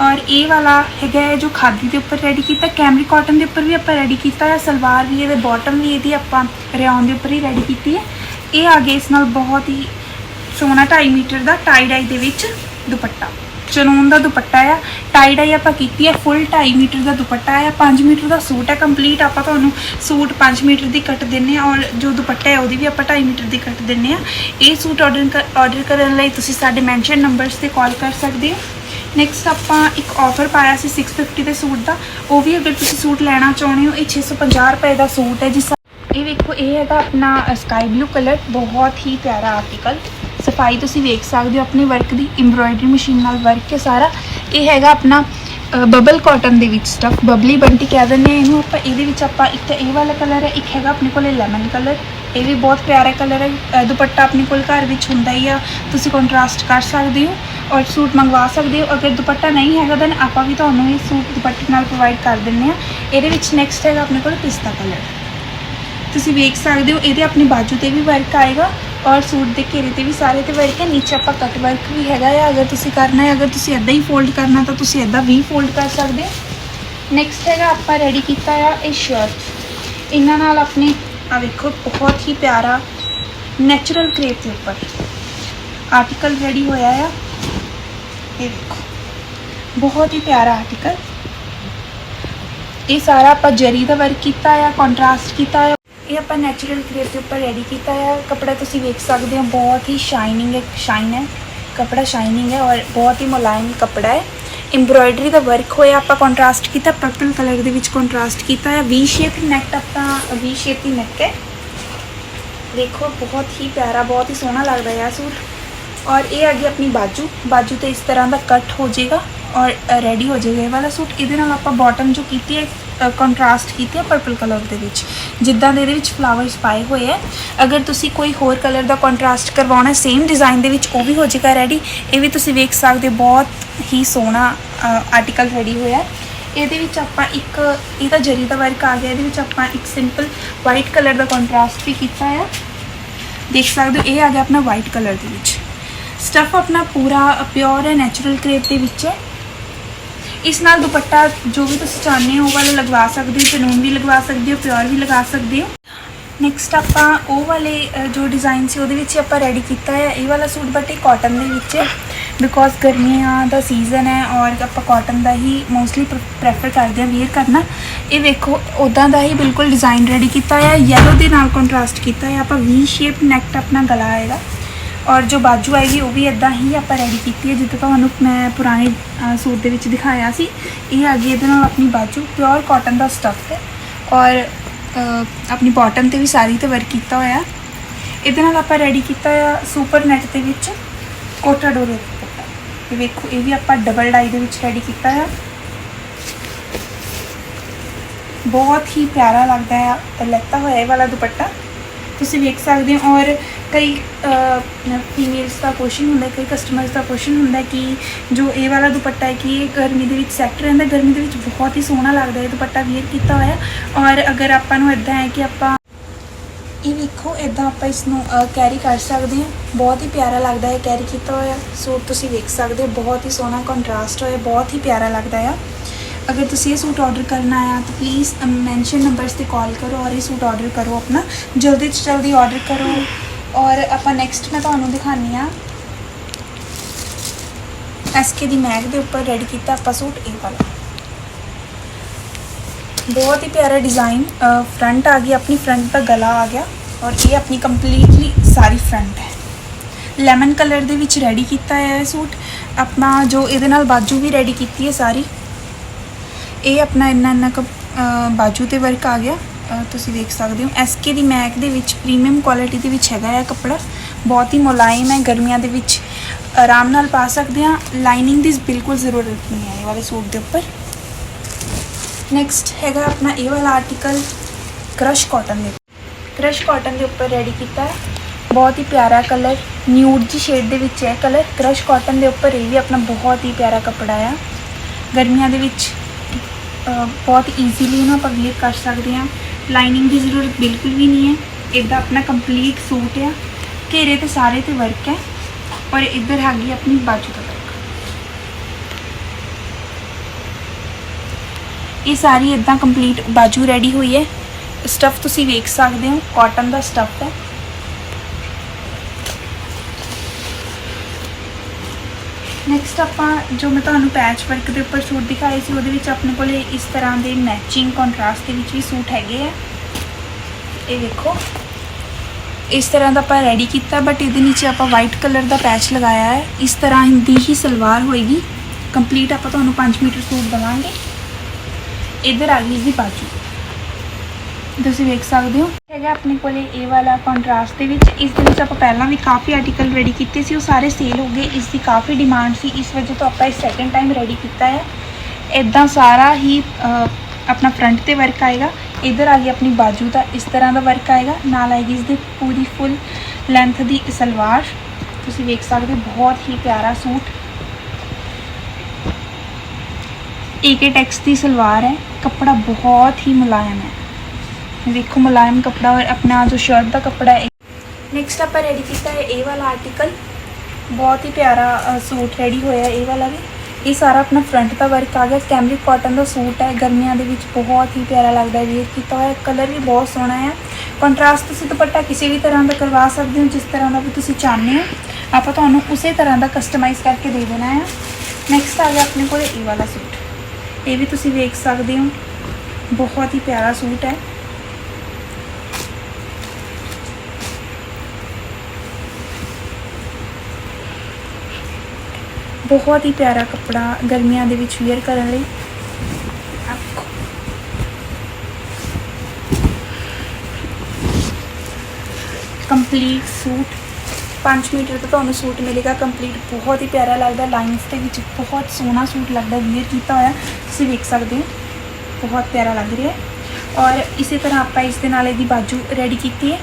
ਔਰ ਇਹ ਵਾਲਾ ਹੈਗਾ ਹੈ ਜੋ ਖਾਦੀ ਦੇ ਉੱਪਰ ਰੈਡੀ ਕੀਤਾ। ਕੈਮਰੀ ਕਾਟਨ ਦੇ ਉੱਪਰ ਵੀ ਆਪਾਂ ਰੈਡੀ ਕੀਤਾ ਹੈ। ਸਲਵਾਰ ਵੀ ਇਹਦੇ ਬਾਟਮ ਵੀ ਇਹਦੀ ਆਪਾਂ ਰਿਓਨ ਦੇ ਉੱਪਰ ਹੀ ਰੈਡੀ ਕੀਤੀ ਹੈ। ਇਹ ਆ ਗਏ ਇਸ ਨਾਲ ਬਹੁਤ ਹੀ ਸੋਹਣਾ 2.5 ਮੀਟਰ ਦਾ ਟਾਈ ਡਾਈ ਦੇ ਵਿੱਚ ਦੁਪੱਟਾ। ਚਨੂਨ ਦਾ ਦੁਪੱਟਾ ਆ। ਟਾਈ ਡਾਈ ਆਪਾਂ ਕੀਤੀ ਹੈ ਫੁੱਲ 2.5 ਮੀਟਰ ਦਾ ਦੁਪੱਟਾ ਆ। 5 ਮੀਟਰ ਦਾ ਸੂਟ ਹੈ ਕੰਪਲੀਟ ਆਪਾਂ ਤੁਹਾਨੂੰ ਸੂਟ 5 ਮੀਟਰ ਦੀ ਕੱਟ ਦਿੰਨੇ ਆ ਔਰ ਜੋ ਦੁਪੱਟਾ ਹੈ ਉਹਦੀ ਵੀ ਆਪਾਂ 2.5 ਮੀਟਰ ਦੀ ਕੱਟ ਦਿੰਨੇ ਆ। ਇਹ ਸੂਟ ਆਰਡਰ ਆਰਡਰ ਕਰਨ ਲਈ ਤੁਸੀਂ ਸਾਡੇ ਮੈਂਸ਼ਨ ਨੰਬਰਸ ਤੇ ਕਾਲ ਕਰ ਸਕਦੇ ਹੋ। ਨੈਕਸਟ ਆਪਾਂ ਇੱਕ ਆਫਰ ਪਾਇਆ ਸੀ 650 ਦੇ ਸੂਟ ਦਾ। ਉਹ ਵੀ ਅਗਰ ਤੁਸੀਂ ਸੂਟ ਲੈਣਾ ਚਾਹੁੰਦੇ ਹੋ, ਇਹ 650 ਰੁਪਏ ਦਾ ਸੂਟ ਹੈ ਜਿਸ ਇਹ ਵੇਖੋ, ਇਹ ਹੈਗਾ ਆਪਣਾ ਸਕਾਈ ਬਲੂ ਕਲਰ ਬਹੁਤ ਹੀ ਪਿਆਰਾ ਆਰਟੀਕਲ ਸਫ਼ਾਈ ਤੁਸੀਂ ਵੇਖ ਸਕਦੇ ਹੋ ਆਪਣੀ ਵਰਕ ਦੀ ਐਮਬ੍ਰੋਇਡਰੀ ਮਸ਼ੀਨ ਨਾਲ ਵਰਕ ਹੈ ਸਾਰਾ। ਇਹ ਹੈਗਾ ਆਪਣਾ ਬਬਲ ਕਾਟਨ ਦੇ ਵਿੱਚ ਸਟਫ ਬਬਲੀ ਬੰਟੀ ਕਹਿ ਦਿੰਦੇ ਆ ਇਹਨੂੰ ਆਪਾਂ। ਇਹਦੇ ਵਿੱਚ ਆਪਾਂ ਇੱਕ ਤਾਂ ਇਹ ਵਾਲਾ ਕਲਰ ਹੈ, ਇੱਕ ਹੈਗਾ ਆਪਣੇ ਕੋਲੇ ਲੈਮਨ ਕਲਰ ਇਹ ਵੀ ਬਹੁਤ ਪਿਆਰਾ ਕਲਰ ਹੈ। ਦੁਪੱਟਾ ਆਪਣੇ ਕੋਲ ਘਰ ਵਿੱਚ ਹੁੰਦਾ ਹੀ ਆ। ਤੁਸੀਂ ਕੰਟਰਾਸਟ ਕਰ ਸਕਦੇ ਹੋ ਔਰ ਸੂਟ ਮੰਗਵਾ ਸਕਦੇ ਹੋ। ਅਗਰ ਦੁਪੱਟਾ ਨਹੀਂ ਹੈਗਾ ਤਾਂ ਆਪਾਂ ਵੀ ਤੁਹਾਨੂੰ ਇਹ ਸੂਟ ਦੁਪੱਟੇ ਨਾਲ ਪ੍ਰੋਵਾਈਡ ਕਰ ਦਿੰਨੇ ਆ ਇਹਦੇ ਵਿੱਚ ਨੈਕਸਟ ਹੈਗਾ ਆਪਣੇ ਕੋਲ ਪਿਸਤਾ ਕਲਰ ਤੁਸੀਂ ਵੇਖ ਸਕਦੇ ਹੋ, ਇਹਦੇ ਆਪਣੀ ਬਾਜੂ ਤੇ ਵੀ ਵਰਕ ਆਏਗਾ। ਔਰ ਸੂਟ ਦੇ ਘੇਰੇ ਤੇ ਵੀ ਸਾਰੇ ਤੇ ਵਰਕ ਹੈ, ਨੀਚੇ ਆਪਾਂ ਕੱਟ ਵਰਕ ਵੀ ਹੈਗਾ ਆ। ਅਗਰ ਤੁਸੀਂ ਕਰਨਾ ਹੈ, ਅਗਰ ਤੁਸੀਂ ਇਦਾਂ ਹੀ ਫੋਲਡ ਕਰਨਾ, ਤਾਂ ਤੁਸੀਂ ਇਦਾਂ ਵੀ ਫੋਲਡ ਕਰ ਸਕਦੇ ਨੈਕਸਟ ਹੈਗਾ ਆਪਾਂ ਰੈਡੀ ਕੀਤਾ ਆ ਇਹ ਸ਼ਰਟ ਇਹਨਾਂ ਨਾਲ ਆਪਣੇ ਆ ਵੇਖੋ, ਬਹੁਤ ਹੀ ਪਿਆਰਾ ਨੈਚੁਰਲ ਕ੍ਰੇਪ ਦੇ ਉੱਪਰ। ਆਰਟੀਕਲ ਰੈਡੀ ਹੋਇਆ ਆ। ਇਹ ਦੇਖੋ ਬਹੁਤ ਹੀ ਪਿਆਰਾ ਆਰਟੀਕਲ ਇਹ ਸਾਰਾ ਆਪਾਂ ਜਰੀ ਦਾ ਵਰਕ ਕੀਤਾ ਆ ਕੰਟਰਾਸਟ ਕੀਤਾ ਆ। ਇਹ ਆਪਾਂ ਨੈਚੁਰਲ ਕ੍ਰੇਪ ਦੇ ਉੱਪਰ ਰੈਡੀ ਕੀਤਾ ਆ ਕਪੜਾ ਤੁਸੀਂ ਵੇਖ ਸਕਦੇ ਹੋ, ਬਹੁਤ ਹੀ ਸ਼ਾਈਨਿੰਗ ਹੈ ਸ਼ਾਈਨ ਹੈ। ਕਪੜਾ ਸ਼ਾਈਨਿੰਗ ਹੈ ਔਰ ਬਹੁਤ ਹੀ ਮੁਲਾਇਮ ਕਪੜਾ ਹੈ। ਐਮਬ੍ਰੋਇਡਰੀ ਦਾ ਵਰਕ ਹੋਇਆ, ਆਪਾਂ ਕੰਟਰਾਸਟ ਕੀਤਾ ਪਰਪਲ ਕਲਰ ਦੇ ਵਿੱਚ ਕੰਟਰਾਸਟ ਕੀਤਾ ਹੈ। ਵੀ ਸ਼ੇਪ ਨੈਕ ਆਪਾਂ ਵੀ ਸ਼ੇਪ ਦੀ ਨੈਕ ਹੈ। ਦੇਖੋ, ਬਹੁਤ ਹੀ ਪਿਆਰਾ, ਬਹੁਤ ਹੀ ਸੋਹਣਾ ਲੱਗਦਾ ਹੈ ਇਹ ਸੂਟ। ਔਰ ਇਹ ਅੱਗੇ ਆਪਣੀ ਬਾਜੂ। ਬਾਜੂ ਤੇ ਇਸ ਤਰ੍ਹਾਂ ਦਾ ਕੱਟ ਹੋ ਜਾਏਗਾ ਔਰ ਰੈਡੀ ਹੋ ਜਾਏਗਾ ਇਹ ਵਾਲਾ ਸੂਟ। ਇਹਦੇ ਨਾਲ ਆਪਾਂ ਬਾਟਮ ਜੋ ਕੀਤੀ ਹੈ ਕੰਟਰਾਸਟ ਕੀਤੀ ਹੈ ਪਰਪਲ ਕਲਰ ਦੇ ਵਿੱਚ। ਜਿੱਦਾਂ ਦੇ ਇਹਦੇ ਵਿੱਚ ਫਲਾਵਰਸ ਪਾਏ ਹੋਏ ਹੈ। ਅਗਰ ਤੁਸੀਂ ਕੋਈ ਹੋਰ ਕਲਰ ਦਾ ਕੰਟਰਾਸਟ ਕਰਵਾਉਣਾ ਸੇਮ ਡਿਜ਼ਾਈਨ ਦੇ ਵਿੱਚ ਉਹ ਵੀ ਹੋ ਜਾਏਗਾ ਰੈਡੀ ਇਹ ਵੀ ਤੁਸੀਂ ਵੇਖ ਸਕਦੇ ਹੋ, ਬਹੁਤ ਹੀ ਸੋਹਣਾ ਆਰਟੀਕਲ ਰੈਡੀ ਹੋਇਆ ਇਹਦੇ ਵਿੱਚ ਆਪਾਂ ਇੱਕ ਇਹਦਾ ਜਰੀ ਦਾ ਵਰਕ ਆ ਗਿਆ, ਇਹਦੇ ਵਿੱਚ ਆਪਾਂ ਇੱਕ ਸਿੰਪਲ ਵਾਈਟ ਕਲਰ ਦਾ ਕੰਟਰਾਸਟ ਵੀ ਕੀਤਾ ਆ ਦੇਖ ਸਕਦੇ ਹੋ, ਇਹ ਆ ਗਿਆ ਆਪਣਾ ਵਾਈਟ ਕਲਰ ਦੇ ਵਿੱਚ। ਸਟਫ ਆਪਣਾ ਪੂਰਾ ਪਿਓਰ ਹੈ ਨੈਚੁਰਲ ਕਰੇਪ ਦੇ ਵਿੱਚ ਹੈ। ਇਸ ਨਾਲ ਦੁਪੱਟਾ ਜੋ ਵੀ ਤੁਸੀਂ ਚਾਹੁੰਦੇ ਹੋ ਉਹ ਵਾਲਾ ਲਗਵਾ ਸਕਦੇ ਹੋ ਜਨੂਨ ਵੀ ਲਗਵਾ ਸਕਦੇ ਹੋ ਪਿਓਰ ਵੀ ਲਗਾ ਸਕਦੇ ਹੋ। ਨੈਕਸਟ ਆਪਾਂ ਉਹ ਵਾਲੇ ਅ, ਜੋ ਡਿਜ਼ਾਈਨ ਸੀ ਉਹਦੇ ਵਿੱਚ ਹੀ ਆਪਾਂ ਰੈਡੀ ਕੀਤਾ ਹੈ। ਇਹ ਵਾਲਾ ਸੂਟ ਬਟ ਇਹ ਕਾਟਨ ਦੇ ਵਿੱਚ ਹੈ। ਬਿਕੋਜ਼ ਗਰਮੀਆਂ ਦਾ ਸੀਜ਼ਨ ਹੈ ਔਰ ਆਪਾਂ ਕਾਟਨ ਦਾ ਹੀ ਮੋਸਟਲੀ ਪ੍ਰੈਫਰ ਕਰਦੇ ਹਾਂ ਵੇਅਰ ਕਰਨਾ। ਇਹ ਵੇਖੋ ਉਦਾਂ ਦਾ ਹੀ ਬਿਲਕੁਲ ਡਿਜ਼ਾਈਨ ਰੈਡੀ ਕੀਤਾ ਹੈ। ਯੈਲੋ ਦੇ ਨਾਲ ਕੰਟਰਾਸਟ ਕੀਤਾ ਹੈ ਆਪਾਂ ਵੀ ਸ਼ੇਪ ਨੈਕ ਆਪਣਾ ਗਲਾ ਆਏਗਾ ਔਰ ਜੋ ਬਾਜੂ ਆਏਗੀ ਉਹ ਵੀ ਇਦਾਂ ਹੀ ਆਪਾਂ ਰੈਡੀ ਕੀਤੀ ਹੈ, ਜਿੱਦਾਂ ਤੁਹਾਨੂੰ ਮੈਂ ਪੁਰਾਣੇ ਸੂਟ ਦੇ ਵਿੱਚ ਦਿਖਾਇਆ ਸੀ। ਇਹ ਆ ਗਈ ਇਹਦੇ ਨਾਲ ਆਪਣੀ ਬਾਜੂ ਪਿਓਰ ਕਾਟਨ ਦਾ ਸਟੱਫ ਹੈ। ਔਰ ਆਪਣੀ ਬਾਟਮ ਤੇ ਵੀ ਸਾਰੀ ਤੇ ਵਰਕ ਕੀਤਾ ਹੋਇਆ। ਇਹਦੇ ਨਾਲ ਆਪਾਂ ਰੈਡੀ ਕੀਤਾ ਆ ਸੁਪਰ ਨੈਟ ਦੇ ਵਿੱਚ ਕੋਟਾ ਡੋਰੇ ਦੁਪੱਟਾ। ਇਹ ਵੇਖੋ, ਇਹ ਵੀ ਆਪਾਂ ਡਬਲ ਡਾਈ ਦੇ ਵਿੱਚ ਰੈਡੀ ਕੀਤਾ ਆ ਬਹੁਤ ਹੀ ਪਿਆਰਾ ਲੱਗਦਾ ਹੈ ਤੇ ਲੈਤਾ ਹੋਇਆ ਇਹ ਵਾਲਾ ਦੁਪੱਟਾ। ਤੁਸੀਂ ਵੇਖ ਸਕਦੇ ਹੋ, ਔਰ ਕਈ ਫੀਮੇਲਸ ਦਾ ਕੁਐਸਚਨ ਹੁੰਦਾ, ਕਈ ਕਸਟਮਰਸ ਦਾ ਕੁਐਸਚਨ ਹੁੰਦਾ ਕਿ ਜੋ ਇਹ ਵਾਲਾ ਦੁਪੱਟਾ ਹੈ ਕਿ ਇਹ ਗਰਮੀ ਦੇ ਵਿੱਚ ਸੈੱਟ ਰਹਿੰਦਾ, ਗਰਮੀ ਦੇ ਵਿੱਚ ਬਹੁਤ ਹੀ ਸੋਹਣਾ ਲੱਗਦਾ ਇਹ ਦੁਪੱਟਾ ਵੀਅਰ ਕੀਤਾ ਹੋਇਆ। ਔਰ ਅਗਰ ਆਪਾਂ ਨੂੰ ਇਦਾਂ ਹੈ ਕਿ ਆਪਾਂ ਇਹ ਵੇਖੋ ਇਦਾਂ ਆਪਾਂ ਇਸ ਨੂੰ ਕੈਰੀ ਕਰ ਸਕਦੇ ਹਾਂ। ਬਹੁਤ ਹੀ ਪਿਆਰਾ ਲੱਗਦਾ ਹੈ ਕੈਰੀ ਕੀਤਾ ਹੋਇਆ। ਸੂਟ ਤੁਸੀਂ ਵੇਖ ਸਕਦੇ ਹੋ, ਬਹੁਤ ਹੀ ਸੋਹਣਾ ਕੰਟਰਾਸਟ ਹੋਇਆ, ਬਹੁਤ ਹੀ ਪਿਆਰਾ ਲੱਗਦਾ ਆ। ਅਗਰ ਤੁਸੀਂ ਇਹ ਸੂਟ ਆਰਡਰ ਕਰਨਾ ਆ, ਤਾਂ ਪਲੀਜ਼ ਮੈਂਸ਼ਨ ਨੰਬਰਸ ਤੇ ਕਾਲ ਕਰੋ ਔਰ ਇਹ ਸੂਟ ਆਰਡਰ ਕਰੋ ਆਪਣਾ। ਜਲਦੀ ਤੋਂ ਜਲਦੀ ਆਰਡਰ ਕਰੋ। ਔਰ ਆਪਾਂ ਨੈਕਸਟ ਮੈਂ ਤੁਹਾਨੂੰ ਦਿਖਾਨੀ ਆ ਐਸਕੇ ਦੀ ਮੈਗ ਦੇ ਉੱਪਰ ਰੈਡੀ ਕੀਤਾ ਆਪਾਂ ਸੂਟ ਇਹ ਵਾਲਾ। ਬਹੁਤ ਹੀ ਪਿਆਰਾ ਡਿਜ਼ਾਈਨ ਫਰੰਟ ਆ ਗਈ ਆਪਣੀ ਫਰੰਟ ਦਾ ਗਲਾ ਆ ਗਿਆ ਔਰ ਇਹ ਆਪਣੀ ਕੰਪਲੀਟਲੀ ਸਾਰੀ ਫਰੰਟ ਹੈ। ਲੈਮਨ ਕਲਰ ਦੇ ਵਿੱਚ ਰੈਡੀ ਕੀਤਾ ਹੈ ਇਹ ਸੂਟ। ਆਪਣਾ ਜੋ ਇਹਦੇ ਨਾਲ ਬਾਜੂ ਵੀ ਰੈਡੀ ਕੀਤੀ ਹੈ ਸਾਰੀ। ਇਹ ਆਪਣਾ ਇੰਨਾ ਇੰਨਾ ਕੁ, ਬਾਜੂ ਤੇ ਵਰਕ ਆ ਗਿਆ। ਤੁਸੀਂ ਦੇਖ ਸਕਦੇ ਹੋ। ਐਸਕੇ ਦੀ ਮੈਕ ਦੇ ਵਿੱਚ ਪ੍ਰੀਮੀਅਮ ਕੁਆਲਿਟੀ ਦੇ ਵਿੱਚ ਹੈਗਾ ਇਹ ਕੱਪੜਾ। ਬਹੁਤ ਹੀ ਮੁਲਾਇਮ ਹੈ, ਗਰਮੀਆਂ ਦੇ ਵਿੱਚ। ਆਰਾਮ ਨਾਲ ਪਾ ਸਕਦੇ ਹਾਂ। ਲਾਈਨਿੰਗ ਦੀ ਬਿਲਕੁਲ ਜ਼ਰੂਰਤ ਨਹੀਂ ਹੈ ਇਹ ਵਾਲੇ ਸੂਟ ਦੇ ਉੱਪਰ। ਨੈਕਸਟ ਹੈਗਾ ਆਪਣਾ ਇਹ ਵਾਲਾ ਆਰਟੀਕਲ ਕ੍ਰਸ਼ ਕਾਟਨ ਦੇ। ਕ੍ਰਸ਼ ਕਾਟਨ ਦੇ ਉੱਪਰ ਰੈਡੀ ਕੀਤਾ ਹੈ। ਬਹੁਤ ਹੀ ਪਿਆਰਾ ਕਲਰ ਨਿਊਡ ਜੀ ਸ਼ੇਡ ਦੇ ਵਿੱਚ ਹੈ ਕਲਰ ਕ੍ਰਸ਼ ਕਾਟਨ ਦੇ ਉੱਪਰ ਇਹ ਵੀ ਆਪਣਾ ਬਹੁਤ ਹੀ ਪਿਆਰਾ ਕੱਪੜਾ ਆ। ਗਰਮੀਆਂ ਦੇ ਵਿੱਚ ਬਹੁਤ ਈਜ਼ੀਲੀ ਇਹਨੂੰ ਆਪਾਂ ਵੇਅਰ ਕਰ ਸਕਦੇ ਹਾਂ। ਲਾਈਨਿੰਗ ਦੀ ਜ਼ਰੂਰਤ ਬਿਲਕੁਲ ਵੀ ਨਹੀਂ ਹੈ। ਇਦਾਂ ਆਪਣਾ ਕੰਪਲੀਟ ਸੂਟ ਆ। ਘੇਰੇ ਤੇ ਸਾਰੇ ਤੇ ਵਰਕ ਹੈ। ਔਰ ਇੱਧਰ ਹੈਗੀ ਆਪਣੀ ਬਾਜੂ ਦਾ ਵਰਕ ਇਹ ਸਾਰੀ ਇਦਾਂ ਕੰਪਲੀਟ ਬਾਜੂ ਰੈਡੀ ਹੋਈ ਹੈ। ਸਟਫ ਤੁਸੀਂ ਵੇਖ ਸਕਦੇ ਹੋ। ਕਾਟਨ ਦਾ ਸਟਫ ਹੈ। ਨੈਕਸਟ ਆਪਾਂ ਜੋ ਮੈਂ ਤੁਹਾਨੂੰ ਪੈਚ ਵਰਕ ਦੇ ਉੱਪਰ ਸੂਟ ਦਿਖਾਏ ਸੀ, ਉਹਦੇ ਵਿੱਚ ਆਪਣੇ ਕੋਲੇ ਇਸ ਤਰ੍ਹਾਂ ਦੇ ਮੈਚਿੰਗ ਕੰਟਰਾਸਟ ਦੇ ਵਿੱਚ ਵੀ ਸੂਟ ਹੈਗੇ ਆ। ਇਹ ਦੇਖੋ ਇਸ ਤਰ੍ਹਾਂ ਦਾ ਆਪਾਂ ਰੈਡੀ ਕੀਤਾ ਬਟ ਇਹਦੇ ਨੀਚੇ ਆਪਾਂ ਵਾਈਟ ਕਲਰ ਦਾ ਪੈਚ ਲਗਾਇਆ ਹੈ। ਇਸ ਤਰ੍ਹਾਂ ਦੀ ਹੀ ਸਲਵਾਰ ਹੋਏਗੀ। ਕੰਪਲੀਟ ਆਪਾਂ ਤੁਹਾਨੂੰ 5 ਮੀਟਰ ਸੂਟ ਦਵਾਂਗੇ। ਇੱਧਰ ਆ ਗਈ ਜੀ ਬਾਜੂ। ਤੁਸੀਂ ਵੇਖ ਸਕਦੇ ਹੋ। ਹੈਗਾ ਆਪਣੇ ਕੋਲੇ ਇਹ ਵਾਲਾ ਕੰਟਰਾਸਟ ਦੇ ਵਿੱਚ। ਇਸ ਦੇ ਵਿੱਚ ਆਪਾਂ ਪਹਿਲਾਂ ਵੀ ਕਾਫੀ ਆਰਟੀਕਲ ਰੈਡੀ ਕੀਤੇ ਸੀ, ਉਹ ਸਾਰੇ ਸੇਲ ਹੋ ਗਏ। ਇਸ ਦੀ ਕਾਫੀ ਡਿਮਾਂਡ ਸੀ। ਇਸ ਵਜ੍ਹਾ ਤੋਂ ਆਪਾਂ ਇਹ ਸੈਕੰਡ ਟਾਈਮ ਰੈਡੀ ਕੀਤਾ ਹੈ। ਇਦਾਂ ਸਾਰਾ ਹੀ ਆਪਣਾ ਫਰੰਟ ਤੇ ਵਰਕ ਆਏਗਾ। ਇਧਰ ਆ ਗਈ ਆਪਣੀ ਬਾਜੂ ਦਾ, ਇਸ ਤਰ੍ਹਾਂ ਦਾ ਵਰਕ ਆਏਗਾ। ਨਾਲ ਆਏਗੀ ਇਸ ਦੀ ਪੂਰੀ ਫੁੱਲ ਲੈਂਥ ਦੀ ਸਲਵਾਰ। ਤੁਸੀਂ ਵੇਖ ਸਕਦੇ ਹੋ, ਬਹੁਤ ਹੀ ਪਿਆਰਾ ਸੂਟ। ਏਕੇ ਟੈਕਸ ਦੀ ਸਲਵਾਰ ਹੈ। ਕੱਪੜਾ ਬਹੁਤ ਹੀ ਮੁਲਾਇਮ ਹੈ। ਵੇਖੋ ਮੁਲਾਇਮ ਕੱਪੜਾ ਔਰ ਆਪਣਾ ਜੋ ਸ਼ਰਟ ਦਾ ਕੱਪੜਾ ਹੈ ਨੈਕਸਟ ਆਪਾਂ ਰੈਡੀ ਕੀਤਾ ਹੈ ਇਹ ਵਾਲਾ ਆਰਟੀਕਲ ਬਹੁਤ ਹੀ ਪਿਆਰਾ ਸੂਟ ਰੈਡੀ ਹੋਇਆ ਇਹ ਵਾਲਾ ਵੀ। ਇਹ ਸਾਰਾ ਆਪਣਾ ਫਰੰਟ ਦਾ ਵਰਕ ਆ ਗਿਆ। ਕੈਮਰਿਕ ਕਾਟਨ ਦਾ ਸੂਟ ਹੈ। ਗਰਮੀਆਂ ਦੇ ਵਿੱਚ ਬਹੁਤ ਹੀ ਪਿਆਰਾ ਲੱਗਦਾ ਹੈ। ਵੇਅਰ ਕੀਤਾ ਹੋਇਆ ਕਲਰ ਵੀ ਬਹੁਤ ਸੋਹਣਾ ਹੈ। ਕੰਟਰਾਸਟ ਤੁਸੀਂ ਦੁਪੱਟਾ ਕਿਸੇ ਵੀ ਤਰ੍ਹਾਂ ਦਾ ਕਰਵਾ ਸਕਦੇ ਹੋ, ਜਿਸ ਤਰ੍ਹਾਂ ਦਾ ਵੀ ਤੁਸੀਂ ਚਾਹੁੰਦੇ ਹੋ। ਆਪਾਂ ਤੁਹਾਨੂੰ ਉਸੇ ਤਰ੍ਹਾਂ ਦਾ ਕਸਟਮਾਈਜ਼ ਕਰਕੇ ਦੇ ਦੇਣਾ ਹੈ। ਨੈਕਸਟ ਆ ਗਿਆ ਆਪਣੇ ਕੋਲ ਇਹ ਵਾਲਾ ਸੂਟ। ਇਹ ਵੀ ਤੁਸੀਂ ਵੇਖ ਸਕਦੇ ਹੋ। ਬਹੁਤ ਹੀ ਪਿਆਰਾ ਸੂਟ ਹੈ। ਬਹੁਤ ਹੀ ਪਿਆਰਾ ਕੱਪੜਾ ਗਰਮੀਆਂ ਦੇ ਵਿੱਚ ਵੇਅਰ ਕਰਨ ਲਈ। ਕੰਪਲੀਟ ਸੂਟ 5 ਮੀਟਰ ਦਾ ਤੁਹਾਨੂੰ ਸੂਟ ਮਿਲੇਗਾ। ਕੰਪਲੀਟ ਬਹੁਤ ਹੀ ਪਿਆਰਾ ਲੱਗਦਾ। ਲਾਈਨਸ ਦੇ ਵਿੱਚ ਬਹੁਤ ਸੋਹਣਾ ਸੂਟ ਲੱਗਦਾ। ਵੀਅਰ ਕੀਤਾ ਹੋਇਆ। ਤੁਸੀਂ ਵੇਖ ਸਕਦੇ ਹੋ। ਬਹੁਤ ਪਿਆਰਾ ਲੱਗ ਰਿਹਾ ਔਰ ਇਸੇ ਤਰ੍ਹਾਂ ਆਪਾਂ ਇਸ ਦੇ ਨਾਲ ਇਹਦੀ ਬਾਜੂ ਰੈਡੀ ਕੀਤੀ ਹੈ।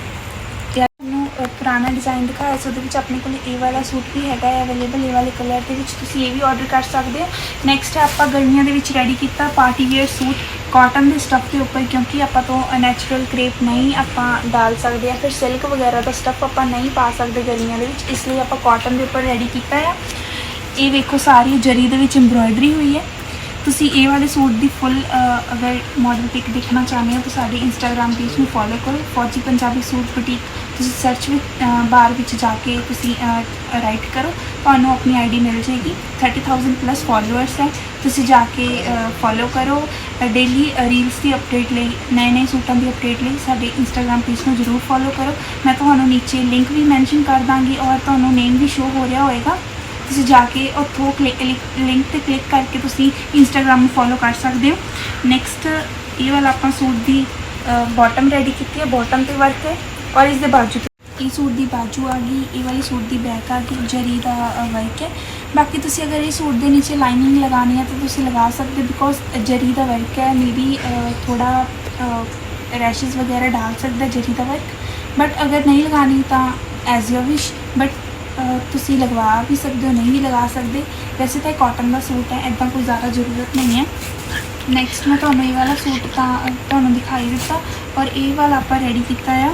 ਪੁਰਾਣਾ ਡਿਜ਼ਾਈਨ ਦਿਖਾਇਆ ਸੀ, ਉਹਦੇ ਵਿੱਚ ਆਪਣੇ ਕੋਲ ਇਹ ਵਾਲਾ ਸੂਟ ਵੀ ਹੈਗਾ ਹੈ ਅਵੇਲੇਬਲ ਇਹ ਵਾਲੇ ਕਲਰ ਦੇ ਵਿੱਚ, ਤੁਸੀਂ ਇਹ ਵੀ ਆਰਡਰ ਕਰ ਸਕਦੇ ਹੋ। ਨੈਕਸਟ ਆਪਾਂ ਗਰਮੀਆਂ ਦੇ ਵਿੱਚ ਰੈਡੀ ਕੀਤਾ ਪਾਰਟੀ ਵੇਅਰ ਸੂਟ ਕਾਟਨ ਦੇ ਸਟੱਫ ਦੇ ਉੱਪਰ, ਕਿਉਂਕਿ ਆਪਾਂ ਤੋਂ ਨੈਚੁਰਲ ਕ੍ਰੇਪ ਨਹੀਂ ਆਪਾਂ ਡਾਲ ਸਕਦੇ ਆ ਫਿਰ ਸਿਲਕ ਵਗੈਰਾ ਦਾ ਸਟੱਫ ਆਪਾਂ ਨਹੀਂ ਪਾ ਸਕਦੇ ਗਰਮੀਆਂ ਦੇ ਵਿੱਚ, ਇਸ ਲਈ ਆਪਾਂ ਕਾਟਨ ਦੇ ਉੱਪਰ ਰੈਡੀ ਕੀਤਾ ਆ ਇਹ ਵੇਖੋ ਸਾਰੀ ਜਰੀ ਦੇ ਵਿੱਚ ਐਮਬ੍ਰੋਇਡਰੀ ਹੋਈ ਹੈ। ਤੁਸੀਂ ਇਹ ਵਾਲੇ ਸੂਟ ਦੀ ਫੁੱਲ ਅਗਰ ਮਾਡਲ ਪਿਕ ਦੇਖਣਾ ਚਾਹੁੰਦੇ ਹੋ ਤਾਂ ਸਾਡੇ ਇੰਸਟਾਗ੍ਰam ਪੇਜ ਨੂੰ ਫੋਲੋ ਕਰੋ। ਫੌਜੀ ਪੰਜਾਬੀ ਸੂਟ ਬੁਟੀਕ ਤੁਸੀਂ ਸਰਚ ਵਿੱਚ ਬਾਰ ਵਿੱਚ ਜਾ ਕੇ ਤੁਸੀਂ ਰਾਈਟ ਕਰੋ, ਤੁਹਾਨੂੰ ਆਪਣੀ ਆਈਡੀ ਮਿਲ ਜਾਏਗੀ। 30000 ਪਲੱਸ ਫਾਲੋਅਰਸ ਹੈ। ਤੁਸੀਂ ਜਾ ਕੇ ਫੋਲੋ ਕਰੋ। ਡੇਲੀ ਰੀਲਸ ਦੀ ਅਪਡੇਟ ਲਈ, ਨਵੇਂ ਨਵੇਂ ਸੂਟਾਂ ਦੀ ਅਪਡੇਟ ਲਈ ਸਾਡੇ ਇੰਸਟਾਗ੍ਰam ਪੇਜ ਨੂੰ ਜਰੂਰ ਫੋਲੋ ਕਰੋ। ਮੈਂ ਤੁਹਾਨੂੰ ਨੀਚੇ ਲਿੰਕ ਵੀ ਮੈਂਸ਼ਨ ਕਰ ਦਾਂਗੀ ਔਰ ਤੁਹਾਨੂੰ ਨੇਮ ਵੀ ਸ਼ੋ ਹੋ ਰਿਹਾ ਹੋਏਗਾ। ਤੁਸੀਂ ਜਾ ਕੇ ਉੱਥੋਂ ਕਲਿੱਕ ਲਿੰਕ ਤੇ ਕਲਿੱਕ ਕਰਕੇ ਤੁਸੀਂ ਇੰਸਟਾਗ੍ਰam ਨੂੰ ਫੋਲੋ ਕਰ ਸਕਦੇ ਹੋ। ਨੈਕਸਟ ਇਹ ਵਾਲਾ ਆਪਾਂ ਸੂਟ ਦੀ ਬਾਟਮ ਰੈਡੀ ਕੀਤੀ ਹੈ। ਬਾਟਮ ਤੇ ਵਰਕ ਹੈ। ਔਰ ਇਸ ਦੇ ਬਾਜੂ ਤੇ ਇਹ ਸੂਟ ਦੀ ਬਾਜੂ ਆ ਗਈ ਇਹ ਵਾਲੀ ਸੂਟ ਦੀ ਬੈਕ ਆ ਗਈ ਜਰੀ ਦਾ ਵਰਕ ਹੈ ਬਾਕੀ ਤੁਸੀਂ ਅਗਰ ਇਹ ਸੂਟ ਦੇ ਨੀਚੇ ਲਾਈਨਿੰਗ ਲਗਾਉਣੀ ਹੈ ਤਾਂ ਤੁਸੀਂ ਲਗਾ ਸਕਦੇ ਬਿਕੋਜ਼ ਜਰੀ ਦਾ ਵਰਕ ਹੈ ਮੇਬੀ ਥੋੜਾ ਰੈਸ਼ਸ ਵਗੈਰਾ ਡਾਲ ਸਕਦਾ ਜਰੀ ਦਾ ਵਰਕ ਬਟ ਅਗਰ ਨਹੀਂ ਲਗਾਣੀ ਤਾਂ ਐਜ਼ ਯੋਰ ਵਿਸ਼ ਬਟ ਤੁਸੀਂ ਲਗਵਾ ਵੀ ਸਕਦੇ ਹੋ ਨਹੀਂ ਵੀ ਲਗਾ ਸਕਦੇ ਵੈਸੇ ਤਾਂ ਇਹ ਕਾਟਨ ਦਾ ਸੂਟ ਹੈ ਐਦਾਂ ਕੋਈ ਜ਼ਿਆਦਾ ਜ਼ਰੂਰਤ ਨਹੀਂ ਹੈ। ਨੈਕਸਟ ਮੈਂ ਤੁਹਾਨੂੰ ਇਹ ਵਾਲਾ ਸੂਟ ਤਾਂ, ਤੁਹਾਨੂੰ ਦਿਖਾਈ ਦਿੱਤਾ। ਔਰ ਇਹ ਵਾਲਾ ਆਪਾਂ ਰੈਡੀ ਕੀਤਾ ਆ।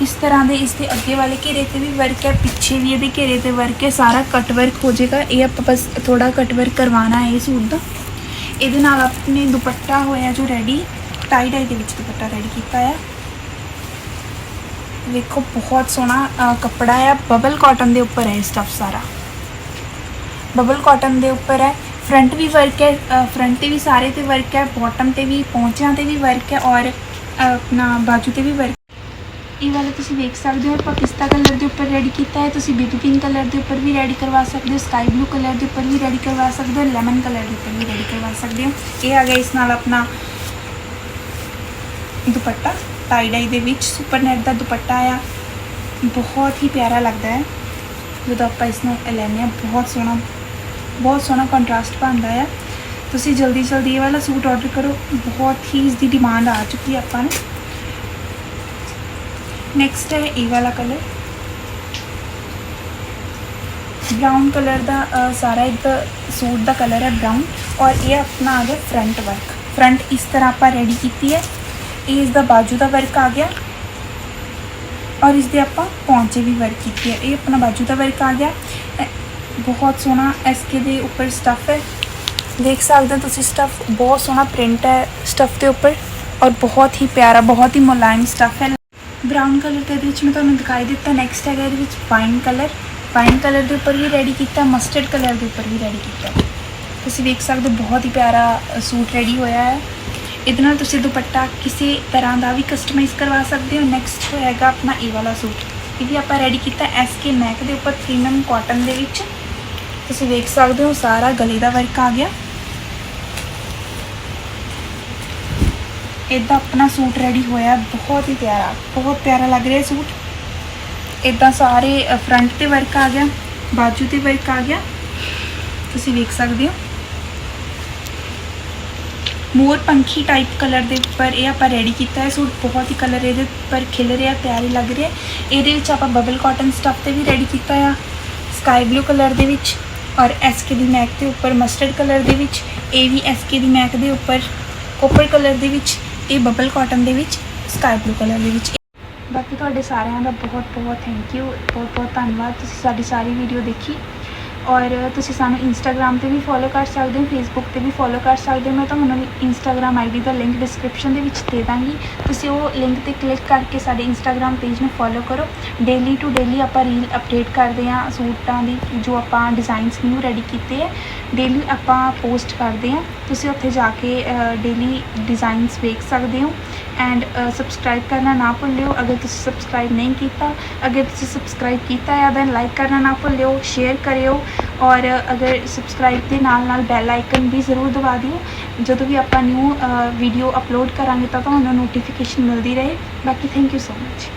ਇਸ ਤਰ੍ਹਾਂ ਦੇ ਇਸ ਦੇ ਅੱਗੇ ਵਾਲੇ ਘੇਰੇ ਤੇ ਵੀ ਵਰਕ ਹੈ ਪਿੱਛੇ ਵੀ ਇਹਦੇ ਘੇਰੇ ਤੇ ਵਰਕ ਹੈ ਸਾਰਾ ਕੱਟ ਵਰਕ ਹੋ ਜਾਏਗਾ ਇਹ ਆਪਾਂ ਬਸ ਥੋੜਾ ਕੱਟ ਵਰਕ ਕਰਵਾਉਣਾ ਹੈ ਇਹ ਸੂਟ ਦਾ ਇਹਦੇ ਨਾਲ ਆਪਣੇ ਦੁਪੱਟਾ ਹੋਇਆ ਜੋ ਰੈਡੀ ਟਾਈ ਡਾਈ ਦੇ ਵਿੱਚ ਦੁਪੱਟਾ ਰੈਡੀ ਕੀਤਾ ਆ ਵੇਖੋ ਬਹੁਤ ਸੋਹਣਾ ਅ, ਕੱਪੜਾ ਹੈ ਬਬਲ ਕਾਟਨ ਦੇ ਉੱਪਰ ਹੈ ਇਹ ਸਟਫ ਸਾਰਾ ਬਬਲ ਕਾਟਨ ਦੇ ਉੱਪਰ ਹੈ ਫਰੰਟ ਵੀ ਵਰਕ ਹੈ ਫਰੰਟ ਤੇ ਵੀ ਸਾਰੇ ਤੇ ਵਰਕ ਹੈ ਬਾਟਮ ਤੇ ਵੀ ਪੌਂਚਿਆਂ ਤੇ ਵੀ ਵਰਕ ਹੈ ਔਰ ਅ, ਆਪਣਾ ਬਾਜੂ ਤੇ ਵੀ ਵਰਕ ਇਹ ਵਾਲਾ ਤੁਸੀਂ ਵੇਖ ਸਕਦੇ ਹੋ, ਆਪਾਂ ਪਿਸਤਾ ਕਲਰ ਦੇ ਉੱਪਰ ਰੈਡੀ ਕੀਤਾ ਹੈ। ਤੁਸੀਂ ਬੇਬੀ ਪਿੰਕ ਕਲਰ ਦੇ ਉੱਪਰ ਵੀ ਰੈਡੀ ਕਰਵਾ ਸਕਦੇ ਹੋ ਸਕਾਈ ਬਲੂ ਕਲਰ ਦੇ ਉੱਪਰ ਵੀ ਰੈਡੀ ਕਰਵਾ ਸਕਦੇ ਹੋ ਲੈਮਨ ਕਲਰ ਦੇ ਉੱਪਰ ਵੀ ਰੈਡੀ ਕਰਵਾ ਸਕਦੇ ਹੋ। ਇਹ ਆ ਗਿਆ ਇਸ ਨਾਲ ਆਪਣਾ ਦੁਪੱਟਾ ਟਾਈ ਡਾਈ ਦੇ ਵਿੱਚ ਸੁਪਰ ਨੈਟ ਦਾ ਦੁਪੱਟਾ ਆ। ਬਹੁਤ ਹੀ ਪਿਆਰਾ ਲੱਗਦਾ ਹੈ। ਜਦੋਂ ਆਪਾਂ ਇਸ ਨੂੰ ਲੈਂਦੇ ਹਾਂ, ਬਹੁਤ ਸੋਹਣਾ ਬਹੁਤ ਸੋਹਣਾ ਕੰਟਰਾਸਟ ਬਣਦਾ ਆ। ਤੁਸੀਂ ਜਲਦੀ ਜਲਦੀ ਇਹ ਵਾਲਾ ਸੂਟ ਆਰਡਰ ਕਰੋ। ਬਹੁਤ ਹੀ ਇਸ ਦੀ ਡਿਮਾਂਡ ਆ ਚੁੱਕੀ ਆਪਾਂ ਨੂੰ। ਨੈਕਸਟ ਹੈ ਇਹ ਵਾਲਾ ਕਲਰ ਬ੍ਰਾਊਨ ਕਲਰ ਦਾ ਅ, ਸਾਰਾ ਇੱਕ ਸੂਟ ਦਾ ਕਲਰ ਹੈ ਬ੍ਰਾਊਨ ਔਰ ਇਹ ਆਪਣਾ ਆ ਗਿਆ ਫਰੰਟ ਵਰਕ ਫਰੰਟ ਇਸ ਤਰ੍ਹਾਂ ਆਪਾਂ ਰੈਡੀ ਕੀਤੀ ਹੈ ਇਹ ਇਸ ਦਾ ਬਾਜੂ ਦਾ ਵਰਕ ਆ ਗਿਆ ਔਰ ਇਸ ਦੇ ਆਪਾਂ ਪੌਂਚੇ ਵੀ ਵਰਕ ਕੀਤੀ ਹੈ ਇਹ ਆਪਣਾ ਬਾਜੂ ਦਾ ਵਰਕ ਆ ਗਿਆ ਇਹ ਬਹੁਤ ਸੋਹਣਾ ਐਸਕੇ ਦੇ ਉੱਪਰ ਸਟੱਫ ਹੈ ਦੇਖ ਸਕਦੇ ਹੋ ਤੁਸੀਂ ਸਟੱਫ ਬਹੁਤ ਸੋਹਣਾ ਪ੍ਰਿੰਟ ਹੈ ਸਟੱਫ ਦੇ ਉੱਪਰ ਔਰ ਬਹੁਤ ਹੀ ਪਿਆਰਾ ਬਹੁਤ ਹੀ ਮੁਲਾਇਮ ਸਟੱਫ ਹੈ ਬ੍ਰਾਊਨ ਕਲਰ ਦੇ ਵਿੱਚ ਮੈਂ ਤੁਹਾਨੂੰ ਦਿਖਾਈ ਦਿੱਤਾ। ਨੈਕਸਟ ਹੈਗਾ ਇਹਦੇ ਵਿੱਚ ਵਾਈਨ ਕਲਰ ਵਾਈਨ ਕਲਰ ਦੇ ਉੱਪਰ ਵੀ ਰੈਡੀ ਕੀਤਾ ਮਸਟਰਡ ਕਲਰ ਦੇ ਉੱਪਰ ਵੀ ਰੈਡੀ ਕੀਤਾ। ਤੁਸੀਂ ਵੇਖ ਸਕਦੇ ਹੋ, ਬਹੁਤ ਹੀ ਪਿਆਰਾ ਸੂਟ ਰੈਡੀ ਹੋਇਆ ਹੈ। ਇਹਦੇ ਨਾਲ ਤੁਸੀਂ ਦੁਪੱਟਾ ਕਿਸੇ ਤਰ੍ਹਾਂ ਦਾ ਵੀ ਕਸਟਮਾਈਜ਼ ਕਰਵਾ ਸਕਦੇ ਹੋ। ਨੈਕਸਟ ਹੈਗਾ ਆਪਣਾ ਇਹ ਵਾਲਾ ਸੂਟ। ਇਹ ਵੀ ਆਪਾਂ ਰੈਡੀ ਕੀਤਾ ਐਸਕੇ ਮੈਕ ਦੇ ਉੱਪਰ ਪ੍ਰੀਮੀਅਮ ਕਾਟਨ ਦੇ ਵਿੱਚ। ਤੁਸੀਂ ਵੇਖ ਸਕਦੇ ਹੋ, ਸਾਰਾ ਗਲੇ ਦਾ ਵਰਕ ਆ ਗਿਆ। ਇਦਾਂ ਆਪਣਾ ਸੂਟ ਰੈਡੀ ਹੋਇਆ, ਬਹੁਤ ਹੀ ਪਿਆਰਾ, ਬਹੁਤ ਪਿਆਰਾ ਲੱਗ ਰਿਹਾ ਸੂਟ। ਇਦਾਂ ਸਾਰੇ ਫਰੰਟ ਤੇ ਵਰਕ ਆ ਗਿਆ, ਬਾਜੂ ਤੇ ਵਰਕ ਆ ਗਿਆ। ਤੁਸੀਂ ਵੇਖ ਸਕਦੇ ਹੋ। ਮੋਰ ਪੰਖੀ ਟਾਈਪ ਕਲਰ ਦੇ ਉੱਪਰ ਇਹ ਆਪਾਂ ਰੈਡੀ ਕੀਤਾ ਹੈ ਸੂਟ, ਬਹੁਤ ਹੀ ਕਲਰ ਇਹਦੇ ਉੱਪਰ ਖਿਲ ਰਿਹਾ, ਪਿਆਰੇ ਲੱਗ ਰਿਹਾ। ਇਹਦੇ ਵਿੱਚ ਆਪਾਂ ਬਬਲ ਕਾਟਨ ਸਟੱਫ ਤੇ ਵੀ ਰੈਡੀ ਕੀਤਾ ਆ ਸਕਾਈ ਬਲੂ ਕਲਰ ਦੇ ਵਿੱਚ ਔਰ ਐਸਕੇ ਦੀ ਮੈਕ ਦੇ ਉੱਪਰ ਮਸਟਰਡ ਕਲਰ ਦੇ ਵਿੱਚ ਇਹ ਵੀ ਐਸਕੇ ਦੀ ਮੈਕ ਦੇ ਉੱਪਰ ਕੋਪਰ ਕਲਰ ਦੇ ਵਿੱਚ। ਇਹ ਬਬਲ ਕਾਟਨ ਦੇ ਵਿੱਚ ਸਕਾਈ ਬਲੂ ਕਲਰ ਦੇ ਵਿੱਚ। ਬਾਕੀ ਤੁਹਾਡੇ ਸਾਰਿਆਂ ਦਾ ਬਹੁਤ ਬਹੁਤ ਥੈਂਕ ਯੂ ਬਹੁਤ ਬਹੁਤ ਧੰਨਵਾਦ। ਤੁਸੀਂ ਸਾਡੀ ਸਾਰੀ ਵੀਡੀਓ ਦੇਖੀ। ਔਰ ਤੁਸੀਂ ਸਾਨੂੰ ਇੰਸਟਾਗ੍ਰam ਤੇ ਵੀ ਫੋਲੋ ਕਰ ਸਕਦੇ ਹੋ ਫੇਸਬੁੱਕ ਤੇ ਵੀ ਫੋਲੋ ਕਰ ਸਕਦੇ ਹੋ। ਮੈਂ ਤੁਹਾਨੂੰ ਇੰਸਟਾਗ੍ਰam ਆਈਡੀ ਦਾ ਲਿੰਕ ਡਿਸਕ੍ਰਿਪਸ਼ਨ ਦੇ ਵਿੱਚ ਦੇ ਦਾਂਗੀ। ਤੁਸੀਂ ਉਹ ਲਿੰਕ ਤੇ ਕਲਿੱਕ ਕਰਕੇ ਸਾਡੇ ਇੰਸਟਾਗ੍ਰam ਪੇਜ ਨੂੰ ਫੋਲੋ ਕਰੋ। ਡੇਲੀ ਟੂ ਡੇਲੀ ਆਪਾਂ ਰੀਲ ਅਪਡੇਟ ਕਰਦੇ ਹਾਂ ਸੂਟਾਂ ਦੀ, ਜੋ ਆਪਾਂ ਡਿਜ਼ਾਈਨਸ ਨਿਊ ਰੈਡੀ ਕੀਤੇ ਹੈ। ਡੇਲੀ ਆਪਾਂ ਪੋਸਟ ਕਰਦੇ ਹਾਂ। ਤੁਸੀਂ ਉੱਥੇ ਜਾ ਕੇ ਡੇਲੀ ਡਿਜ਼ਾਈਨਸ ਵੇਖ ਸਕਦੇ ਹੋ। ਐਂਡ ਸਬਸਕ੍ਰਾਈਬ ਕਰਨਾ ਨਾ ਭੁੱਲਿਓ। ਅਗਰ ਤੁਸੀਂ ਸਬਸਕ੍ਰਾਈਬ ਨਹੀਂ ਕੀਤਾ, ਅਗਰ ਤੁਸੀਂ ਸਬਸਕ੍ਰਾਈਬ ਕੀਤਾ ਹੈ ਦੈਨ ਲਾਈਕ ਕਰਨਾ ਨਾ ਭੁੱਲਿਓ ਸ਼ੇਅਰ ਕਰਿਓ। ਔਰ ਅਗਰ ਸਬਸਕ੍ਰਾਈਬ ਦੇ ਨਾਲ ਨਾਲ ਬੈਲ ਆਈਕਨ ਵੀ ਜ਼ਰੂਰ ਦਬਾ ਦਿਓ। ਜਦੋਂ ਵੀ ਆਪਾਂ ਨਿਊ ਵੀਡੀਓ ਅਪਲੋਡ ਕਰਾਂਗੇ, ਤਾਂ ਤੁਹਾਨੂੰ ਨੋਟੀਫਿਕੇਸ਼ਨ ਮਿਲਦੀ ਰਹੇ। ਬਾਕੀ ਥੈਂਕ ਯੂ ਸੋ ਮਚ